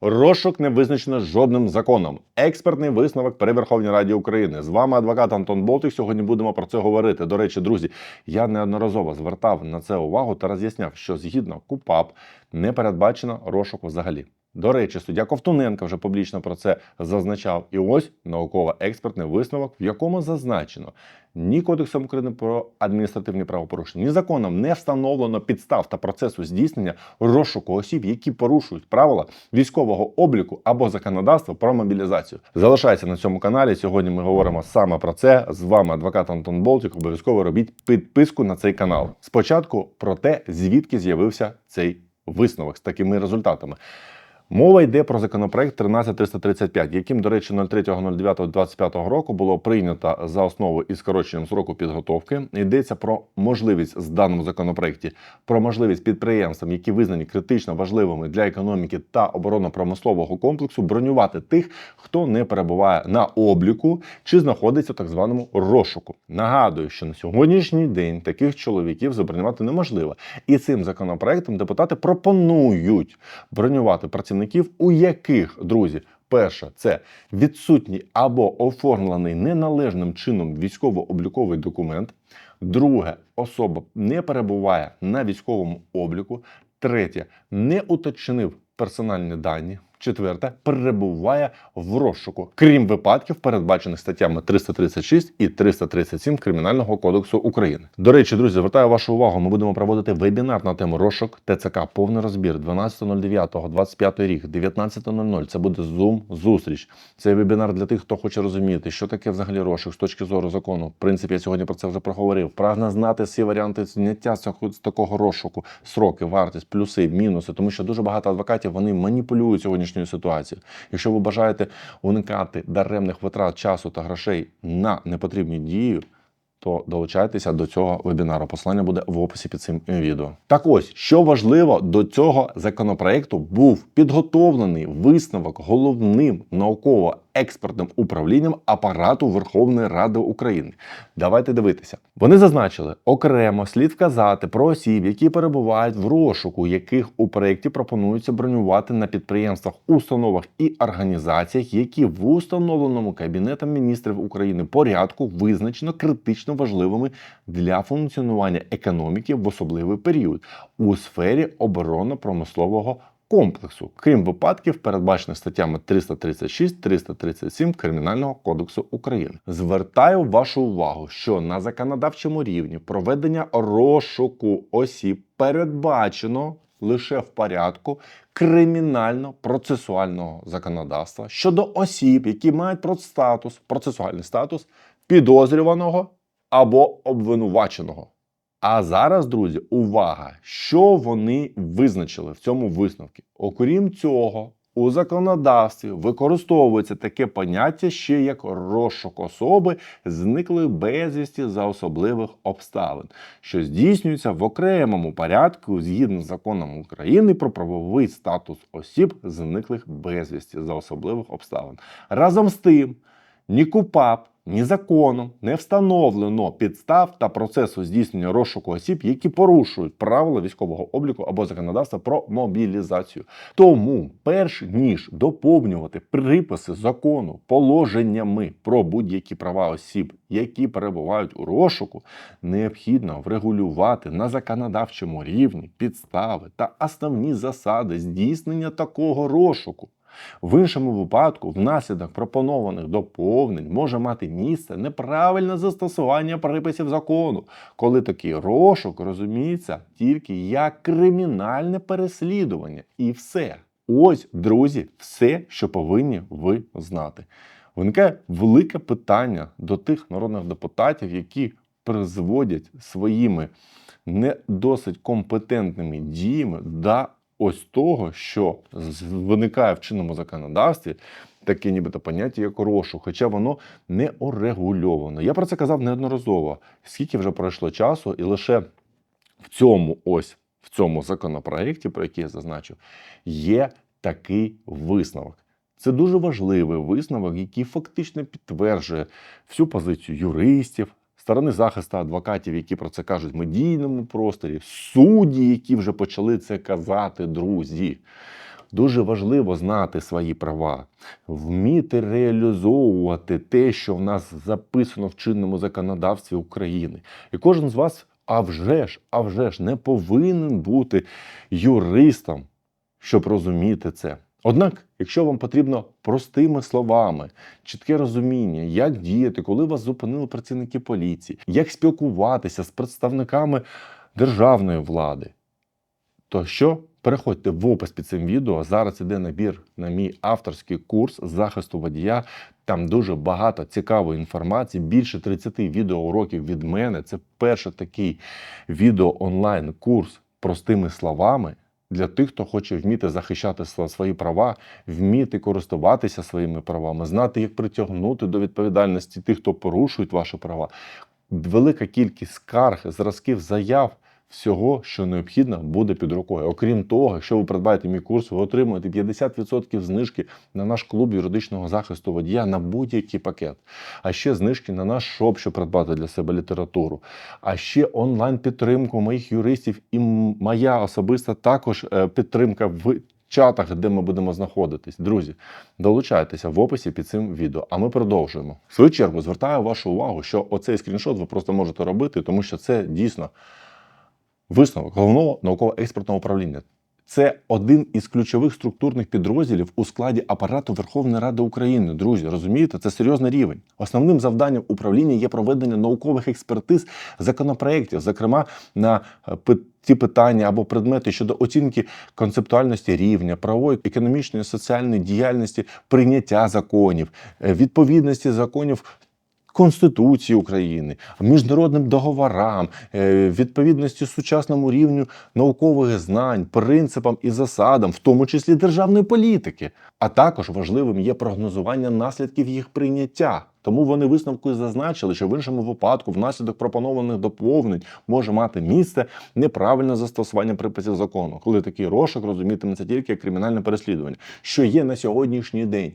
Розшук не визначено жодним законом. Експертний висновок при Верховній Раді України. З вами адвокат Антон Болтик. Сьогодні будемо про це говорити. До речі, друзі, я неодноразово звертав на це увагу та роз'ясняв, що згідно КУПАП не передбачено розшуку взагалі. До речі, суддя Ковтуненко вже публічно про це зазначав. І ось науково-експертний висновок, в якому зазначено, ні Кодексом України про адміністративні правопорушення, ні законом не встановлено підстав та процесу здійснення розшуку осіб, які порушують правила військового обліку або законодавства про мобілізацію. Залишайся на цьому каналі. Сьогодні ми говоримо саме про це. З вами адвокат Антон Болтик. Обов'язково робіть підписку на цей канал. Спочатку про те, звідки з'явився цей висновок з такими результатами. Мова йде про законопроект 13335, яким, до речі, 03.09.25 року було прийнято за основу із скороченням сроку підготовки. Йдеться про можливість з даному законопроекті про можливість підприємствам, які визнані критично важливими для економіки та оборонно-промислового комплексу, бронювати тих, хто не перебуває на обліку чи знаходиться в так званому розшуку. Нагадую, що на сьогоднішній день таких чоловіків забронювати неможливо, і цим законопроектом депутати пропонують бронювати працівників, у яких друзі. Перше, це відсутній або оформлений неналежним чином військово-обліковий документ. Друге, особа не перебуває на військовому обліку. Третє, не уточнив персональні дані. Четверте, перебуває в розшуку, крім випадків, передбачених статтями 336 і 337 Кримінального кодексу України. До речі, друзі, звертаю вашу увагу. Ми будемо проводити вебінар на тему розшук ТЦК. Повний розбір 12.09.25 рік, 19.00. Це буде Zoom зустріч. Це вебінар для тих, хто хоче розуміти, що таке взагалі розшук з точки зору закону. В принципі, я сьогодні про це вже проговорив. Прагне знати всі варіанти зняття цього- з такого розшуку, сроки, вартість, плюси, мінуси, тому що дуже багато адвокатів вони маніпулюють сьогоднішньою ситуацією. Якщо ви бажаєте уникати даремних витрат часу та грошей на непотрібні дії, то долучайтеся до цього вебінару. Послання буде в описі під цим відео. Так ось, що важливо, до цього законопроекту був підготовлений висновок головним науково-експертним управлінням апарату Верховної Ради України. Давайте дивитися. Вони зазначили, окремо слід вказати про осіб, які перебувають в розшуку, яких у проєкті пропонується бронювати на підприємствах, установах і організаціях, які в установленому Кабінетом міністрів України порядку визначено критично важливими для функціонування економіки в особливий період у сфері оборонно-промислового комплексу, крім випадків, передбачених статтями 336-337 Кримінального кодексу України. Звертаю вашу увагу, що на законодавчому рівні проведення розшуку осіб передбачено лише в порядку кримінально-процесуального законодавства щодо осіб, які мають статус, процесуальний статус підозрюваного або обвинуваченого. А зараз, друзі, увага, що вони визначили в цьому висновку. Окрім цього, у законодавстві використовується таке поняття ще як розшук особи, зниклої безвісті за особливих обставин, що здійснюється в окремому порядку згідно з законом України про правовий статус осіб, зниклих безвісті за особливих обставин. Разом з тим, ні КУПАП, ні законом не встановлено підстав та процесу здійснення розшуку осіб, які порушують правила військового обліку або законодавства про мобілізацію. Тому, перш ніж доповнювати приписи закону положеннями про будь-які права осіб, які перебувають у розшуку, необхідно врегулювати на законодавчому рівні підстави та основні засади здійснення такого розшуку. В іншому випадку, внаслідок пропонованих доповнень може мати місце неправильне застосування приписів закону, коли такий розшук розуміється тільки як кримінальне переслідування. І все. Ось, друзі, все, що повинні ви знати. Виникає велике питання до тих народних депутатів, які призводять своїми не досить компетентними діями до ось того, що виникає в чинному законодавстві таке нібито поняття, як розшук, хоча воно не урегульовано. Я про це казав неодноразово. Скільки вже пройшло часу, і лише в цьому ось в цьому законопроекті, про який я зазначив, є такий висновок. Це дуже важливий висновок, який фактично підтверджує всю позицію юристів, сторони захисту адвокатів, які про це кажуть в медійному просторі, судді, які вже почали це казати, друзі. Дуже важливо знати свої права, вміти реалізовувати те, що в нас записано в чинному законодавстві України. І кожен з вас, а вже ж, а вже ж, не повинен бути юристом, щоб розуміти це. Однак, якщо вам потрібно простими словами, чітке розуміння, як діяти, коли вас зупинили працівники поліції, як спілкуватися з представниками державної влади, то що? Переходьте в опис під цим відео. Зараз іде набір на мій авторський курс захисту водія. Там дуже багато цікавої інформації, більше 30 відеоуроків від мене. Це перший такий відео онлайн курс простими словами для тих, хто хоче вміти захищати свої права, вміти користуватися своїми правами, знати, як притягнути до відповідальності тих, хто порушують ваші права. Велика кількість скарг, зразків, заяв. Всього, що необхідно, буде під рукою. Окрім того, якщо ви придбаєте мій курс, ви отримуєте 50% знижки на наш клуб юридичного захисту водія на будь-який пакет. А ще знижки на наш шоп, щоб придбати для себе літературу. А ще онлайн підтримку моїх юристів і моя особиста також е, підтримка в чатах, де ми будемо знаходитись. Друзі, долучайтеся в описі під цим відео. А ми продовжуємо. В свою чергу звертаю вашу увагу, що оцей скріншот ви просто можете робити, тому що це дійсно висновок головного науково-експертного управління. Це один із ключових структурних підрозділів у складі апарату Верховної Ради України. Друзі, розумієте, це серйозний рівень. Основним завданням управління є проведення наукових експертиз законопроєктів, зокрема на е, ті питання або предмети щодо оцінки концептуальності рівня, правової, економічної, соціальної діяльності, прийняття законів, е, відповідності законів Конституції України, міжнародним договорам, е, відповідності сучасному рівню наукових знань, принципам і засадам, в тому числі державної політики. А також важливим є прогнозування наслідків їх прийняття. Тому вони висновку зазначили, що в іншому випадку внаслідок пропонованих доповнень може мати місце неправильне застосування приписів закону, коли такий розшук розумітиметься тільки як кримінальне переслідування, що є на сьогоднішній день.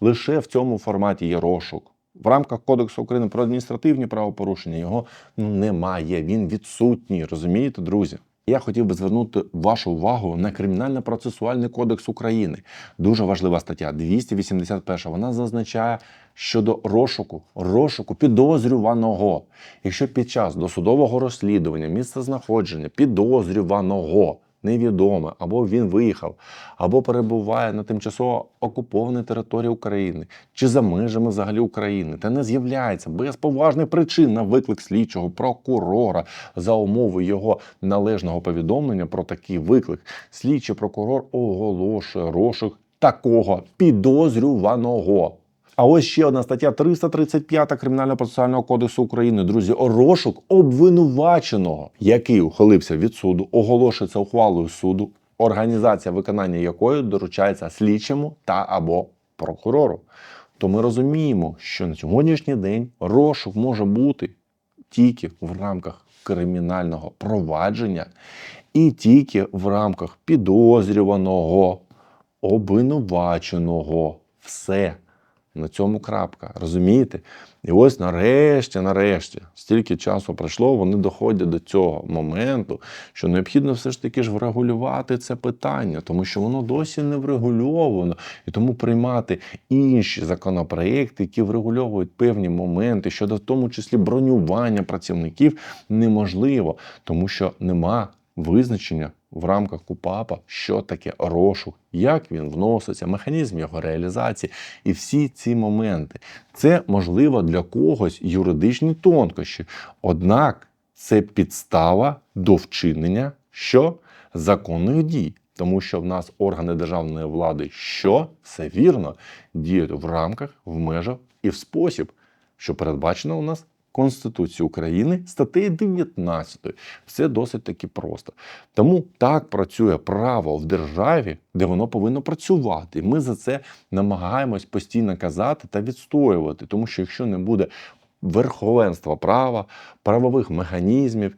Лише в цьому форматі є розшук. В рамках Кодексу України про адміністративні правопорушення його ну, немає. Він відсутній. Розумієте, друзі? Я хотів би звернути вашу увагу на кримінально-процесуальний кодекс України. Дуже важлива стаття 281. Вона зазначає щодо розшуку, розшуку підозрюваного. Якщо під час досудового розслідування місце знаходження підозрюваного невідоме, або він виїхав, або перебуває на тимчасово окупованій території України чи за межами взагалі України, та не з'являється без поважних причин на виклик слідчого прокурора за умови його належного повідомлення про такий виклик. Слідчий прокурор оголошує розшук такого підозрюваного. А ось ще одна стаття 335 Кримінального процесуального кодексу України. Друзі, розшук обвинуваченого, який ухилився від суду, оголошується ухвалою суду, організація виконання якої доручається слідчому та або прокурору. То ми розуміємо, що на сьогоднішній день розшук може бути тільки в рамках кримінального провадження і тільки в рамках підозрюваного, обвинуваченого. Все. На цьому крапка. Розумієте? І ось нарешті, нарешті, стільки часу пройшло, вони доходять до цього моменту, що необхідно все ж таки ж врегулювати це питання, тому що воно досі не врегульовано. І тому приймати інші законопроекти, які врегульовують певні моменти щодо в тому числі бронювання працівників, неможливо, тому що нема визначення в рамках КУПАПа, що таке розшук, як він вноситься, механізм його реалізації і всі ці моменти. Це можливо для когось юридичні тонкощі. Однак це підстава до вчинення що законних дій. Тому що в нас органи державної влади, що все вірно, діють в рамках, в межах і в спосіб, що передбачено у нас Конституції України статтею 19. Все досить таки просто. Тому так працює право в державі, де воно повинно працювати. Ми за це намагаємось постійно казати та відстоювати, тому що якщо не буде верховенства права, правових механізмів,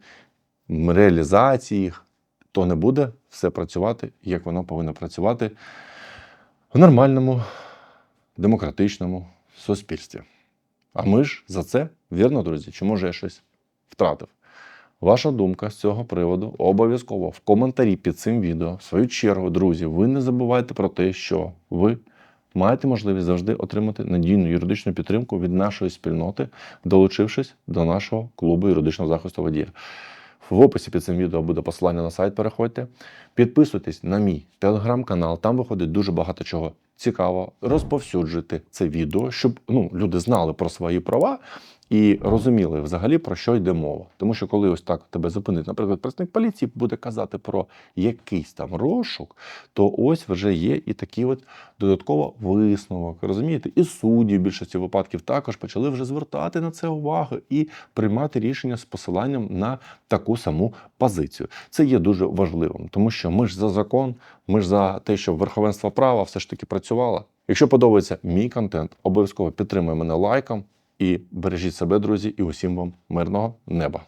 реалізації їх, то не буде все працювати, як воно повинно працювати в нормальному демократичному суспільстві. А ми ж за це, вірно, друзі? Чи може я щось втратив? Ваша думка з цього приводу обов'язково в коментарі під цим відео. В свою чергу, друзі, ви не забувайте про те, що ви маєте можливість завжди отримати надійну юридичну підтримку від нашої спільноти, долучившись до нашого клубу юридичного захисту водія. В описі під цим відео буде посилання на сайт. Переходьте. Підписуйтесь на мій телеграм-канал. Там виходить дуже багато чого цікавого. Розповсюджуйте це відео, щоб ну, люди знали про свої права і розуміли взагалі про що йде мова. Тому що коли ось так тебе зупинить, наприклад, представник поліції буде казати про якийсь там розшук, то ось вже є і такий от додатково висновок. Розумієте, і судді в більшості випадків також почали вже звертати на це увагу і приймати рішення з посиланням на таку саму позицію. Це є дуже важливим, тому що ми ж за закон, ми ж за те, щоб верховенство права все ж таки працювало. Якщо подобається мій контент, обов'язково підтримуй мене лайком і бережіть себе, друзі, і усім вам мирного неба.